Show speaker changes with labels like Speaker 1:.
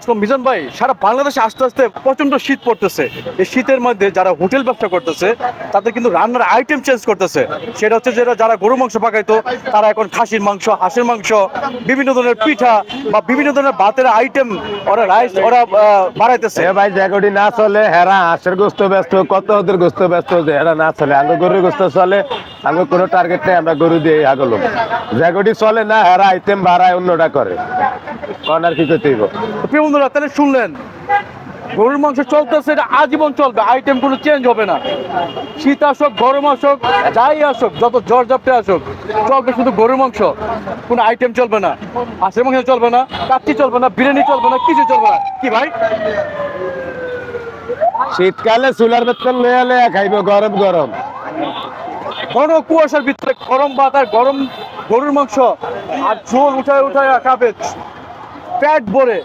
Speaker 1: আসলে মিজান ভাই, সারা বাংলাদেশে আস্তে আস্তে প্রচণ্ড শীত পড়তেছে। এই শীতের মধ্যে যারা হোটেল ব্যবসা করতেছে, তাদের কিন্তু রান্নার আইটেম চেঞ্জ করতেছে। সেটা হচ্ছে যেটা যারা গরু মাংস পাকাইতো, তারা এখন খাসির মাংস, হাঁসের মাংস, বিভিন্ন ধরনের পিঠা বা বিভিন্ন ধরনের ভাতের আইটেম ওরা রাইস ওরা বাড়াইতেছে।
Speaker 2: ভাই জায়গাটি না চলে, হেরা হাঁসের গোস্ত ব্যস্ত, কত ওদের গোস্ত ব্যস্ত যে হেরা না চলে। আগে গরুর গোস্ত চলে, আগে কোনো টার্গেট নেই, আমরা গরু দিয়ে আগলো জায়গাটি চলে না, হেরা আইটেম ভাড়ায় অন্যটা করে। কোন আর কি করতে
Speaker 1: প্রিয় বন্ধুরা তাহলে শুনলেন গরুর মাংস চলতেছে এটা আজীবন চলবে আইটেম কোনো চেঞ্জ হবে না। শীত আসুক গরম আসুক যাই আসুক যত জ্বর জাপটে আসুক চলবে শুধু গরুর মাংস কোনো আইটেম চলবে না। হাঁসের মাংস চলবে না কাচ্চি চলবে না বিরিয়ানি চলবে না কিছু চলবে না। কি ভাই?
Speaker 2: শীতকালে চুলার বেতন লয়ে লয়ে খাইব গরম গরম।
Speaker 1: ঘন কুয়াশার ভিতরে গরম ভাত আর গরম গরুর মাংস আর ঝোল উঠায় উঠায় খাবে। পেট ভরে।